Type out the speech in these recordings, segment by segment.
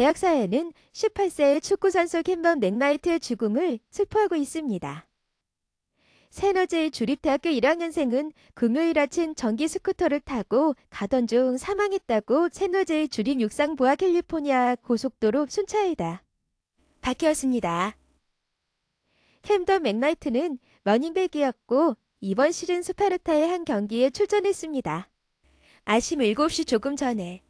대학사에는 18세의 축구선수 캔번 맥나이트의 죽음을 슬퍼하고 있습니다. 세너제의 주립대학교 1학년생은 금요일 아침 전기 스쿠터를 타고 가던 중 사망했다고 세너제의 주립 육상부와 캘리포니아 고속도로 순찰이다. 밝혔습니다. 캠던 맥나이트는 러닝백이었고 이번 시즌 스파르타의 한 경기에 출전했습니다. 아침 7시 조금 전에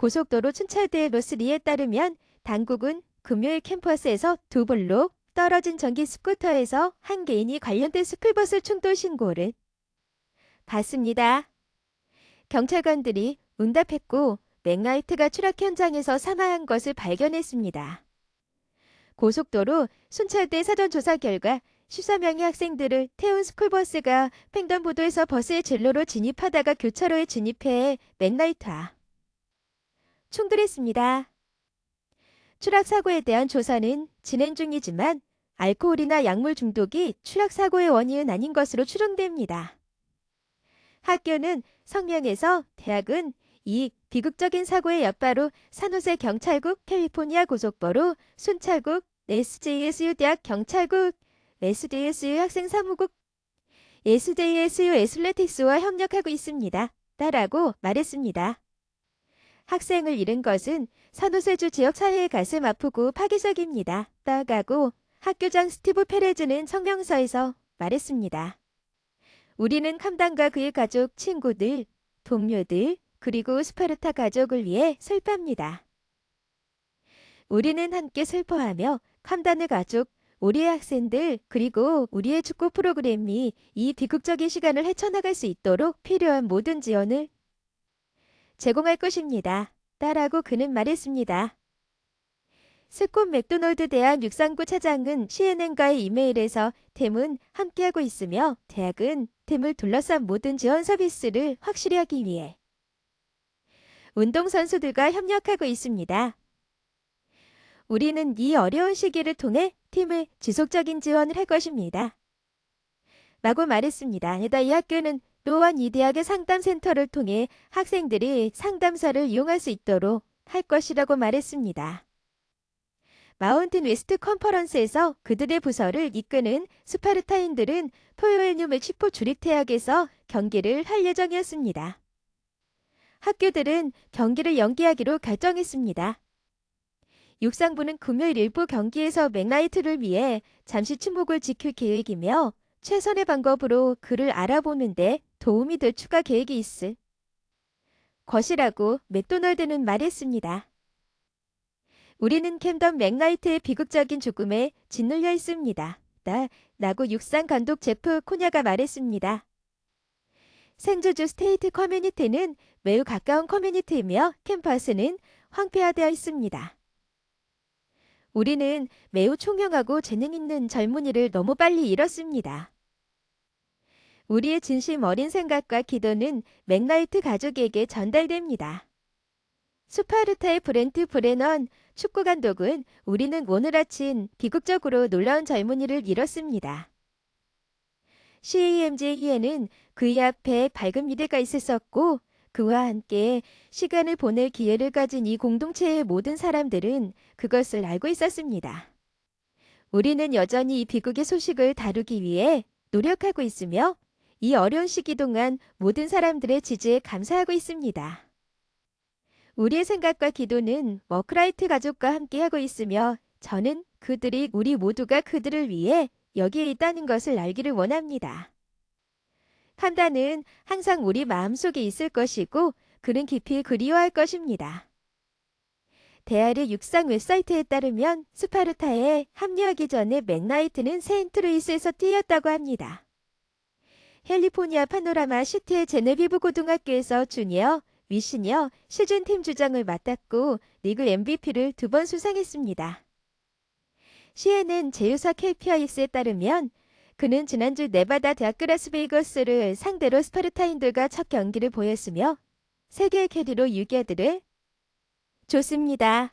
고속도로 춘찰대 로스리에 따르면 당국은 금요일 캠퍼스에서 두 볼로 떨어진 전기 스쿠터에서 한 개인이 관련된 스쿨버스 충돌 신고를 받습니다. 경찰관들이 응답했고 맥나이트가 추락 현장에서 사망한 것을 발견했습니다. 고속도로 순찰대 사전 조사 결과 14명의 학생들을 태운 스쿨버스가 횡단보도에서 버스의 진로로 진입하다가 교차로에 진입해 맥나이트와 충돌했습니다. 추락 사고에 대한 조사는 진행 중이지만 알코올이나 약물 중독이 추락 사고의 원인은 아닌 것으로 추정됩니다. 학교는 성명에서 대학은 이 비극적인 사고의 여파로 산호세 경찰국 캘리포니아 고속도로 순찰국 SJSU 대학 경찰국 SJSU 학생 사무국 SJSU 애슬레틱스와 협력하고 있습니다. 따라고 말했습니다. 학생을 잃은 것은 산호세주 지역 사회의 가슴 아프고 파괴적입니다. 따가고 학교장 스티브 페레즈는 성명서에서 말했습니다. 우리는 캄단과 그의 가족, 친구들, 동료들, 그리고 스파르타 가족을 위해 슬퍼합니다. 우리는 함께 슬퍼하며 캄단의 가족, 우리의 학생들, 그리고 우리의 축구 프로그램이 이 비극적인 시간을 헤쳐나갈 수 있도록 필요한 모든 지원을 제공할 것입니다. 따라고 그는 말했습니다. 스콧 맥도널드 대학 육상부 차장은 CNN과의 이메일에서 템은 함께하고 있으며 대학은 템을 둘러싼 모든 지원 서비스를 확실히 하기 위해 운동선수들과 협력하고 있습니다. 우리는 이 어려운 시기를 통해 팀을 지속적인 지원을 할 것입니다. 라고 말했습니다. 게다 이 학교는 또한 이 대학의 상담센터를 통해 학생들이 상담사를 이용할 수 있도록 할 것이라고 말했습니다. 마운틴 웨스트 컨퍼런스에서 그들의 부서를 이끄는 스파르타인들은 토요일 뉴멕시코 주립대학에서 경기를 할 예정이었습니다. 학교들은 경기를 연기하기로 결정했습니다. 육상부는 금요일 일부 경기에서 맥나이트를 위해 잠시 침묵을 지킬 계획이며 최선의 방법으로 그를 알아보는데 도움이 될 추가 계획이 있을 것이라고 맥도널드는 말했습니다. 우리는 캠던 맥나이트의 비극적인 죽음에 짓눌려 있습니다. 나, 라고 육상 감독 제프 코냐가 말했습니다. 생주주 스테이트 커뮤니티는 매우 가까운 커뮤니티이며 캠퍼스는 황폐화되어 있습니다. 우리는 매우 총명하고 재능 있는 젊은이를 너무 빨리 잃었습니다. 우리의 진심 어린 생각과 기도는 맥나이트 가족에게 전달됩니다. 스파르타의 브렌트 브레넌 축구 감독은 우리는 오늘 아침 비극적으로 놀라운 젊은이를 잃었습니다. CAMJ에는 그의 앞에 밝은 미래가 있었고 그와 함께 시간을 보낼 기회를 가진 이 공동체의 모든 사람들은 그것을 알고 있었습니다. 우리는 여전히 이 비극의 소식을 다루기 위해 노력하고 있으며 이 어려운 시기 동안 모든 사람들의 지지에 감사하고 있습니다. 우리의 생각과 기도는 워크라이트 가족과 함께하고 있으며 저는 그들이 우리 모두가 그들을 위해 여기에 있다는 것을 알기를 원합니다. 판단은 항상 우리 마음속에 있을 것이고 그는 깊이 그리워할 것입니다. 대아르 육상 웹사이트에 따르면 스파르타에 합류하기 전에 맥나이트는 세인트루이스에서 뛰었다고 합니다. 캘리포니아 파노라마 시티의 제네비브 고등학교에서 주니어, 위시니어 시즌 팀 주장을 맡았고 리그 MVP를 두 번 수상했습니다. CNN 제휴사 KPIX에 따르면 그는 지난주 네바다 대학 라스베이거스를 상대로 스파르타인들과 첫 경기를 보였으며 세계의 캐리로 유기아들을 줬습니다.